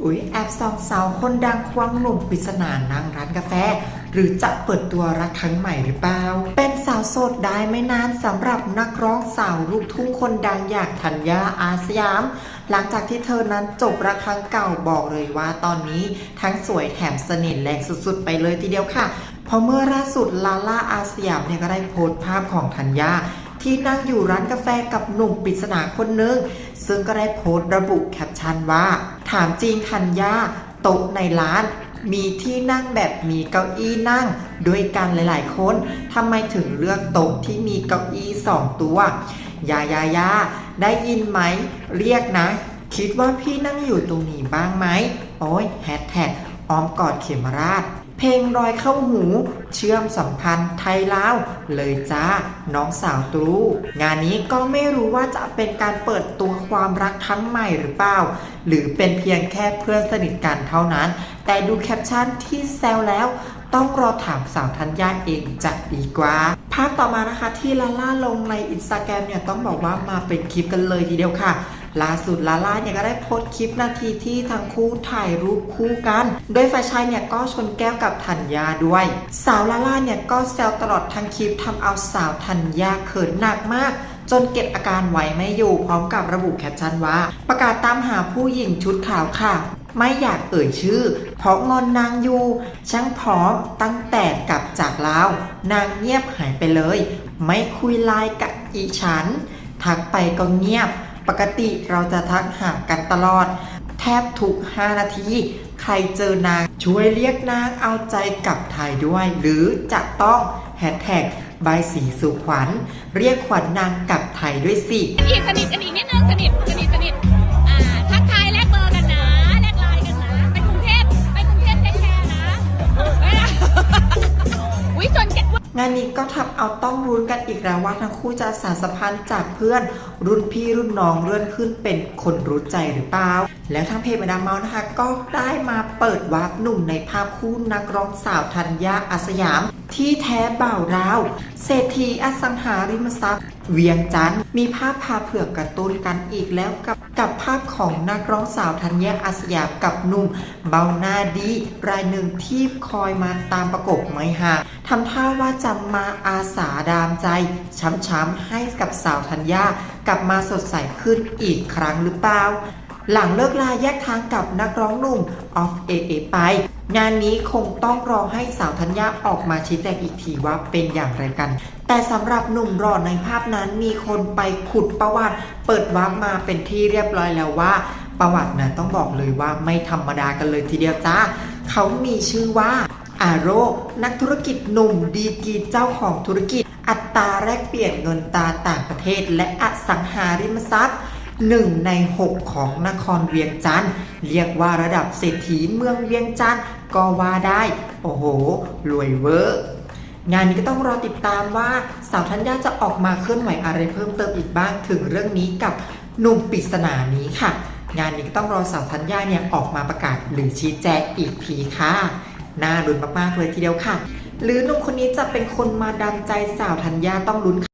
อุ๊ย แอบสองสาวคนดังควงหนุ่มปริศนานั่งร้านกาแฟ หรือจะเปิดตัวรักครั้งใหม่หรือเปล่า เป็นสาวโสดได้ไม่นานสำหรับนักร้องสาวลูกทุ่งคนดังอย่างธัญญาอาสยาม หลังจากที่เธอนั้นจบรักครั้งเก่าบอกเลยว่าตอนนี้ทั้งสวยแถมเสน่ห์แรงสุดๆ ไปเลยทีเดียวค่ะ เพราะเมื่อล่าสุดลาล่าอาสยามเนี่ยก็ได้โพสต์ภาพของธัญญาที่นั่งอยู่ร้านกาแฟกับหนุ่มปริศนาคนหนึ่งซึ่งก็ได้โพสต์ระบุแคปชั่นว่า ถามจริงธัญญาโต๊ะในร้าน มีที่นั่งแบบมีเก้าอี้นั่ง ด้วยกันหลาย ๆ คนทำไมถึงเลือกโต๊ะที่มีเก้าอี้สองตัวยายายาได้ยินไหม เรียกนะ คิดว่าพี่นั่งอยู่ตรงนี้บ้างไหม โอ้ยแฮชแท็กอ้อมกอดเขมราช เพลงรอยเข้าหู เชื่อมสัมพันธ์ไทยลาวเลยจ้า น้องสาวตรูงานนี้ก็ไม่รู้ว่าจะเป็นการเปิดตัวความรักครั้งใหม่หรือเปล่า หรือเป็นเพียงแค่เพื่อนสนิทกันเท่านั้น แต่ดูแคปชั่นที่แซวแล้วต้องรอถามสาวธัญญาเองจะดีกว่า ภาพต่อมานะคะที่ลาล่าลงในอินสตาแกรมเนี่ยต้องบอกว่ามาเป็นคลิปกันเลยทีเดียวค่ะ ล่าสุดลาล่าเนี่ยก็ได้โพสต์คลิปนาทีที่ทั้งคู่ถ่ายรูปคู่กัน โดยฝ่ายชายเนี่ยก็ชนแก้วกับธัญญาด้วย สาวลาล่าเนี่ยก็แซวตลอดทั้งคลิปทำเอาสาวธัญญาเขินหนักมากจนเก็บอาการไว้ไม่อยู่พร้อมกับระบุแคปชั่นว่า ประกาศตามหาผู้หญิงชุดขาวค่ะ ไม่อยากเอ่ยชื่อ เพราะงอนนางอยู่ช่างพร้อมตั้งแต่กลับจากลาว นางเงียบหายไปเลย ไม่คุยไลน์กับอีฉัน ทักไปก็เงียบ ปกติเราจะทักหากันตลอด แทบทุก 5 นาที ใครเจอนางช่วยเรียกนางเอาใจกลับไทยด้วย หรือจะต้องแฮชแท็กใบสีสู่ขวัญ เรียกขวัญนางกลับไทยด้วยสิอีกสนิทกันอีกนิดนึงสนิทสนิทสนิท งานนี้ก็ทำเอาต้องรุ้นกันอีกแล้วว่าทั้งคู่จะสารสัมพันธ์จากเพื่อนรุ่นพี่รุ่นน้องเลื่อนขึ้นเป็นคนรู้ใจหรือเปล่า แล้วทางเพจมาดามเมานะคะ ก็ได้มาเปิดวาร์ปหนุ่มในภาพคู่นักร้องสาวธัญญาอาสยาม ที่แท้บ่าวราว เศรษฐีอสังหาริมทรัพย์ เวียงจันทร์มีภาพพาเผือกกระตุ้นกันอีกแล้วกับกับภาพของนักร้องสาวธัญญาอาสยามกับหนุ่มเบาหน้าดีรายหนึ่งที่คอยมาตามประกบไม่ห่างทำท่าว่าจะมาอาสาดามใจ ช้ำๆให้กับสาวธัญญากลับมาสดใสขึ้นอีกครั้งหรือเปล่า หลังเลิกลาแยกทางกับนักร้องหนุ่มออฟเอเอไป งานนี้คงต้องรอให้สาวธัญญาออกมาชี้แจงอีกทีว่าเป็นอย่างไรกัน แต่สำหรับหนุ่มรอในภาพนั้นมีคนไปขุดประวัติ เปิดวาร์ปมาเป็นที่เรียบร้อยแล้วว่า ประวัตินะต้องบอกเลยว่าไม่ธรรมดากันเลยทีเดียวจ้าเขามีชื่อว่าอาโรนักธุรกิจหนุ่มดีกรีเจ้าของธุรกิจ อัตราแลกเปลี่ยนเงินตราต่างประเทศ และอสังหาริมทรัพย์ หนึ่งใน 6 ของนครเวียงจันทร์เรียกว่าระดับเศรษฐีเมืองเวียงจันทร์ก็ว่าได้ โอ้โห รวยเวอร์งานนี้ก็ต้องรอติดตามว่าสาวธัญญาจะออกมาเคลื่อนไหวอะไรเพิ่มเติมอีกบ้างถึงเรื่องนี้กับหนุ่มปริศนานี้ค่ะ งานนี้ก็ต้องรอสาวธัญญาเนี่ยออกมาประกาศหรือชี้แจงอีกทีค่ะน่าลุ้นมากๆเลยทีเดียวค่ะ หรือหนุ่มคนนี้จะเป็นคนมาดามใจสาวธัญญาต้องลุ้น